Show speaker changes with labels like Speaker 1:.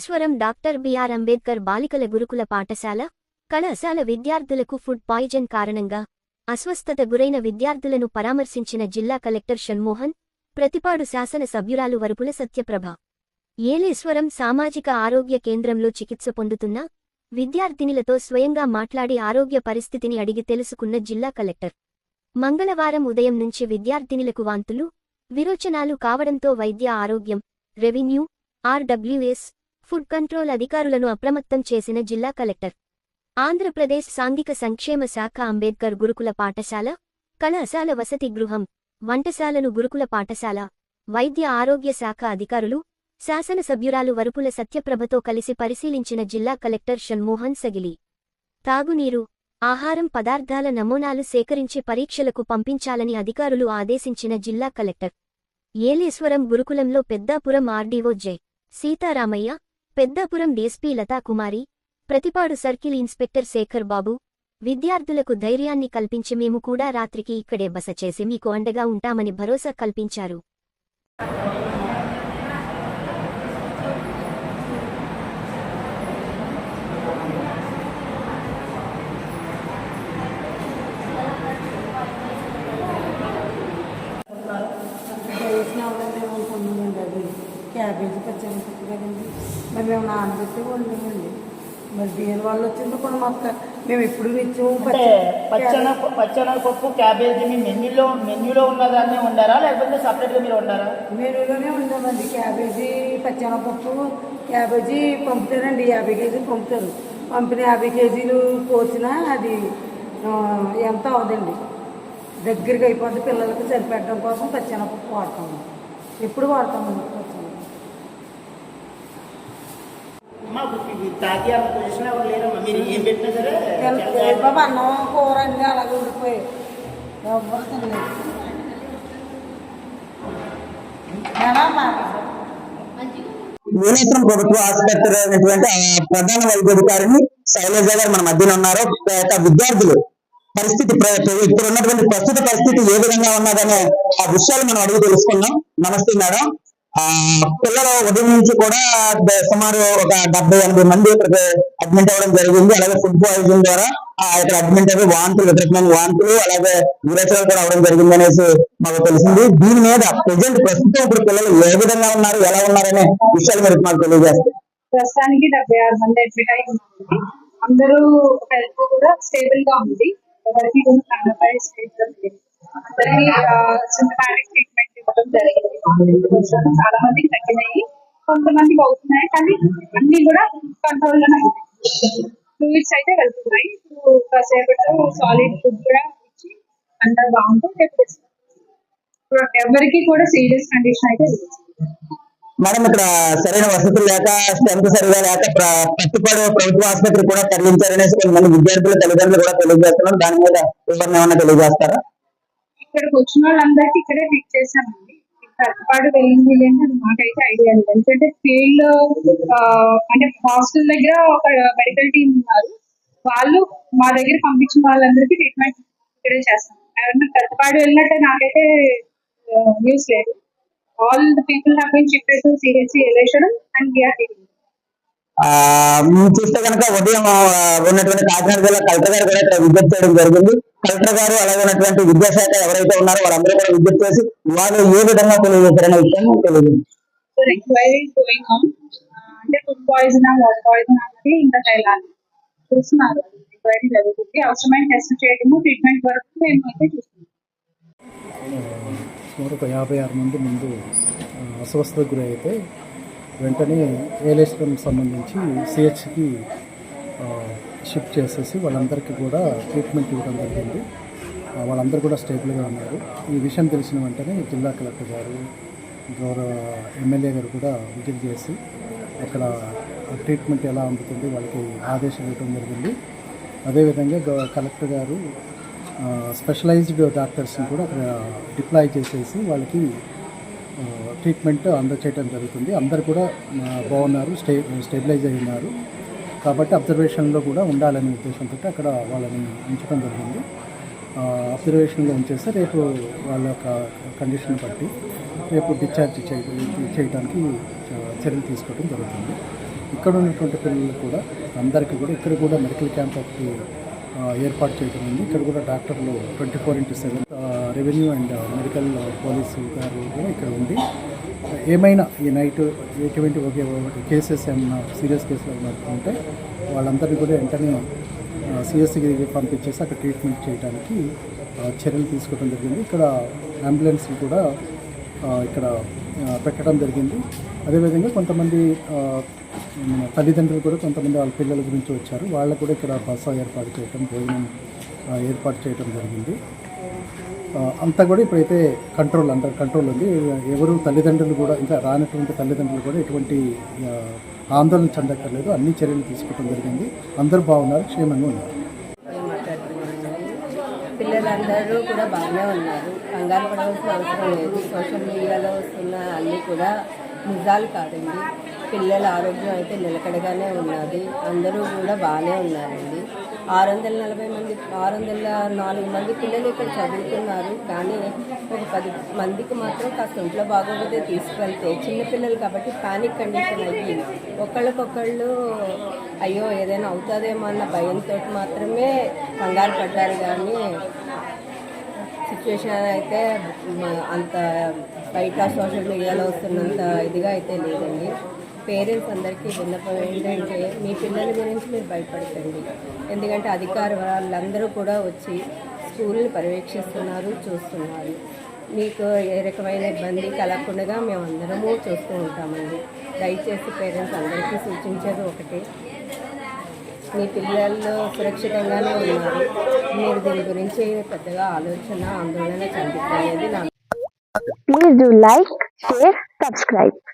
Speaker 1: Kaleshwaram doctor BR Ambedkar బాలికల గురుకుల పాఠశాల కళాశాల విద్యార్థులకు ఫుడ్ పాయిజన్ కారణంగా అస్వస్థత గురైన విద్యార్థులను పరామర్శించిన జిల్లా కలెక్టర్ షణ్మోహన్ ప్రతిపాడు శాసన సభ్యురాలు వరుపుల సత్యప్రభ. ఏలేశ్వరం సామాజిక ఆరోగ్య కేంద్రంలో చికిత్స పొందుతున్న విద్యార్థినిలతో స్వయంగా మాట్లాడి ఆరోగ్య పరిస్థితిని అడిగి తెలుసుకున్న జిల్లా కలెక్టర్. మంగళవారం ఉదయం నుంచి విద్యార్థినిలకు వాంతులు విరోచనాలు కావడంతో వైద్య ఆరోగ్యం రెవెన్యూ ఆర్డబ్ల్యూఎస్ ఫుడ్ కంట్రోల్ అధికారులను అప్రమత్తం చేసిన జిల్లా కలెక్టర్. ఆంధ్రప్రదేశ్ సాంఘిక సంక్షేమ శాఖ అంబేద్కర్ గురుకుల పాఠశాల కళాశాల వసతి గృహం వంటశాలను గురుకుల పాఠశాల వైద్య ఆరోగ్య శాఖ అధికారులు శాసనసభ్యురాలు వరుపుల సత్యప్రభతో కలిసి పరిశీలించిన జిల్లా కలెక్టర్ షణ్మోహన్ సగిలి. తాగునీరు ఆహారం పదార్థాల నమూనాలు సేకరించి పరీక్షలకు పంపించాలని అధికారులు ఆదేశించిన జిల్లా కలెక్టర్. ఏలేశ్వరం గురుకులంలో Peddapuram RDO J. Seetharamaiah Peddapuram DSP Lathakumari Prathipadu circle inspector Sekhar Babu విద్యార్థులకు ధైర్యాన్ని కల్పించి మేము కూడా రాత్రికి ఇక్కడే బస చేసి మీకు అండగా ఉంటామని భరోసా కల్పించారు
Speaker 2: వేసిన వాళ్ళని అనుకున్నామండి అది క్యాబేజీ పచ్చడి పప్పు కదండి. మరి మేము నానబెట్టి వండామండి మరి దేని వాళ్ళు వచ్చిందో కూడా మాకు మేము ఎప్పుడు నిత్యం
Speaker 3: పచ్చన పచ్చన పప్పు క్యాబేజీ మీ మెన్యూలో మెన్యూలో ఉన్నదాన్ని వండారా? లేకపోతే సపరేట్గా మీరు వండారా?
Speaker 2: మెనూలోనే ఉండామండి క్యాబేజీ పచ్చెనపప్పు క్యాబేజీ పంపుతారండి. యాభై కేజీలు పంపుతారు. పంపిన యాభై కేజీలు పోసినా అది ఎంత అవదండి దగ్గరికి అయిపోద్ది పిల్లలకి సరిపెట్టడం కోసం పచ్చెనపప్పు వాడతాము ఎప్పుడు వాడతామండి?
Speaker 3: తాగి అంత పొజిషన్ ఎవరు లేరమ్మా మీరు ఏం పెట్టినా సరే
Speaker 2: బాబు అన్నం కూర అన్నీ అలాగే ఉండిపోయాయి ఎవరు తినలేదు. ఎలా మాట
Speaker 4: భువనేశ్వరం ప్రభుత్వ ఆసుపత్రి అయినటువంటి ఆ ప్రధాన వైద్యాధికారిని శైలజ గారు మన మధ్యన ఉన్నారు. విద్యార్థులు పరిస్థితి ప్ర- ఇప్పుడు ఉన్నటువంటి ప్రస్తుత పరిస్థితి ఏ విధంగా ఉన్నదనే ఆ విషయాలు మనం అడిగి తెలుసుకున్నాం నమస్తే మేడం. ఆ పిల్లలు ఉదయం నుంచి కూడా సుమారు ఒక డెబ్బై ఎనభై మంది ఇక్కడికి అడ్మిట్ అవ్వడం జరిగింది. అలాగే ఫుడ్ పాయిజన్ ద్వారా ఇక్కడ అడ్మిట్ అయ్యి వాంతులు విపరీతమైన వాంతులు అలాగే విరేచనాలు కూడా అవడం జరిగింది అనేసి మాకు తెలిసింది. దీని మీద ప్రజెంట్ ప్రస్తుతం ఇప్పుడు పిల్లలు ఏ విధంగా ఉన్నారు ఎలా ఉన్నారనే విషయాలు మీరు మాకు తెలియజేస్తారు
Speaker 5: ప్రస్తుతానికి డెబ్బై ఆరు మంది అడ్మిట్ అయి ఉన్నారు అందరూ హెల్త్ కూడా స్టేబుల్గా ఉంది. ఎవరికి కూడా కన్నపై స్టేజ్ సింటమాటిక్ ట్రీట్మెంట్ ఇవ్వడం జరిగింది. చాలా మందికి తగ్గినాయి. కొంతమందికి అవుతున్నాయి కానీ అన్ని కూడా కంట్రోల్లోనే ఫ్లూయిడ్స్ అయితే వెళ్తున్నాయి. ఇప్పుడు కాసేపట్లో సాలిడ్ ఫుడ్ కూడా ఇచ్చి అందరు బాగుంటే రేపు ఇప్పుడు ఎవరికి కూడా సీరియస్ కండిషన్ అయితే మనం
Speaker 4: మేడం ఇక్కడ సరైన వసతులు లేక స్ట్రెంత్ సరిగా లేక ప్ర- పట్టుపాడు ప్రభుత్వ ఆసుపత్రి కూడా తరలించారనేసి కొంతమంది విద్యార్థుల తల్లిదండ్రులు కూడా తెలియజేస్తున్నారు. దాని మీద వివరణ ఏమైనా తెలియజేస్తారా?
Speaker 5: ఇక్కడికి వచ్చిన వాళ్ళందరికీ ఇక్కడే పిక్ చేశామండి. కట్టుపాడు వెళ్ళింది లేని అది మాకైతే ఐడియా లేదు. ఎందుకంటే ఫీల్డ్ అంటే హాస్టల్ దగ్గర ఒక మెడికల్ టీమ్ ఉన్నారు. వాళ్ళు మా దగ్గర పంపించిన వాళ్ళందరికీ ట్రీట్మెంట్ ఇక్కడే చేస్తాం. ఎవరైనా కట్టుపాడు వెళ్ళినట్టే నాకైతే న్యూస్ లేదు. All the people have been shifted to CHC ఎలేషన్ and we are taking
Speaker 4: చూస్తే కనుక ఉదయం ఉన్నటువంటి కాకినాడ జిల్లా కలెక్టర్ గారు కూడా విజ్ఞప్తి చేయడం జరిగింది. కలెక్టర్ గారు అలాగే ఉన్నటువంటి విద్యాశాఖ ఎవరైతే ఉన్నారో వాళ్ళందరూ కూడా విజ్ఞప్తి చేసి వాళ్ళు ఏ విధంగా తెలియజేశారనే విషయాన్ని తెలియదు
Speaker 5: సో ఎంక్వైరీ గోయింగ్ ఆన్ అంటే ఫుడ్ పాయిజన్ వాటర్ పాయిజన్ అనేది ఇంకా తేలాలి. చూస్తున్నారు. ఎంక్వైరీ జరుగుతుంది. అవసరమైన టెస్ట్ చేయడము ట్రీట్మెంట్ వరకు మేము అయితే చూస్తున్నాం.
Speaker 6: సుమారు ఒక యాభై ఆరు మంది ముందు అస్వస్థతకు గురైతే వెంటనే ఏలేశ్వరం సంబంధించి సిహెచ్కి షిఫ్ట్ చేసేసి వాళ్ళందరికీ కూడా ట్రీట్మెంట్ ఇవ్వడం జరిగింది. వాళ్ళందరూ కూడా స్టేబుల్గా ఉన్నారు. ఈ విషయం తెలిసిన వెంటనే జిల్లా కలెక్టర్ గారు గౌరవ ఎమ్మెల్యే గారు కూడా విజిట్ చేసి అక్కడ ట్రీట్మెంట్ ఎలా అందుతుంది వాళ్ళకి ఆదేశాలు ఇవ్వడం జరిగింది. అదేవిధంగా గౌ- కలెక్టర్ గారు స్పెషలైజ్డ్ డాక్టర్స్ని కూడా అక్కడ డిప్లాయ్ చేసేసి వాళ్ళకి ట్రీట్మెంట్ అందచేయడం జరుగుతుంది. అందరు కూడా బాగున్నారు స్టే స్టెబిలైజ్ అయి ఉన్నారు. కాబట్టి అబ్జర్వేషన్లో కూడా ఉండాలనే ఉద్దేశంతో అక్కడ వాళ్ళని ఉంచడం జరిగింది. అబ్జర్వేషన్లో ఉంచేస్తే రేపు వాళ్ళ యొక్క కండిషన్ బట్టి రేపు డిశ్చార్జ్ చేయ చేయడానికి చర్యలు తీసుకోవడం జరుగుతుంది. ఇక్కడ ఉన్నటువంటి పిల్లలు కూడా అందరికీ కూడా ఇక్కడ కూడా మెడికల్ క్యాంప్ ఒకటి ఏర్పాటు చేయడం ఉంది ఇక్కడ కూడా డాక్టర్లు twenty four into seven revenue and medical police గారు కూడా ఇక్కడ ఉండి ఏమైనా ఈ నైట్ ఎటువంటి ఒకే కేసెస్ ఏమైనా సీరియస్ కేసులు ఏమైనా ఉంటే వాళ్ళందరినీ కూడా వెంటనే సిఎస్సికి పంపించేసి అక్కడ ట్రీట్మెంట్ చేయడానికి చర్యలు తీసుకోవడం జరిగింది. ఇక్కడ అంబులెన్స్ కూడా ఇక్కడ పెట్టడం జరిగింది. అదేవిధంగా కొంతమంది తల్లిదండ్రులు కూడా కొంతమంది వాళ్ళ పిల్లల గురించి వచ్చారు. వాళ్ళకు కూడా ఇక్కడ బస్సు ఏర్పాటు చేయడం భోజనం ఏర్పాటు చేయడం జరిగింది. అంతా కూడా ఇప్పుడైతే కంట్రోల్ అండర్ కంట్రోల్ ఉంది. ఎవరు తల్లిదండ్రులు కూడా ఇంకా రానటువంటి తల్లిదండ్రులు కూడా ఎటువంటి ఆందోళన చెందక్కర్లేదు. అన్ని చర్యలు తీసుకోవడం జరిగింది. అందరూ బాగున్నారు క్షేమంగా ఉన్నారు.
Speaker 7: పిల్లలందరూ కూడా బాగానే ఉన్నారు. కంగారు పడవలసిన అవసరం లేదు. సోషల్ మీడియాలో వస్తున్న అన్నీ కూడా నిజాలు కాదండి. పిల్లల ఆరోగ్యం అయితే నిలకడగానే ఉన్నది. అందరూ కూడా బాగానే ఉన్నారండి. ఆరు వందల నలభై మంది ఆరు వందల నాలుగు మంది పిల్లలు ఇక్కడ చదువుతున్నారు. కానీ ఒక పది మందికి మాత్రం కాస్త ఇంట్లో బాగోకపోతే తీసుకెళ్తే చిన్నపిల్లలు కాబట్టి పానిక్ కండిషన్ అయ్యి ఒకళ్ళకొకళ్ళు అయ్యో ఏదైనా అవుతుందేమో అన్న భయంతో మాత్రమే కంగారు పడ్డారు. కానీ సిచ్యువేషన్ అయితే అంత బయట సోషల్ మీడియాలో వస్తున్నంత ఇదిగా అయితే లేదండి. పేరెంట్స్ అందరికీ విన్నపం ఏంటంటే మీ పిల్లల గురించి మీరు భయపడకండి. ఎందుకంటే అధికార వాళ్ళందరూ కూడా వచ్చి స్కూల్ని పర్యవేక్షిస్తున్నారు చూస్తున్నారు. మీకు ఏ రకమైన ఇబ్బంది కలగకుండా మేము అందరము చూస్తూ ఉంటామండి. దయచేసి పేరెంట్స్ అందరికీ సూచించేది ఒకటి మీ పిల్లలు సురక్షితంగానే ఉన్నారు. మీరు దీని గురించి పెద్దగా ఆలోచన ఆందోళన చెందుతుంది నా
Speaker 8: Please do like, share, subscribe.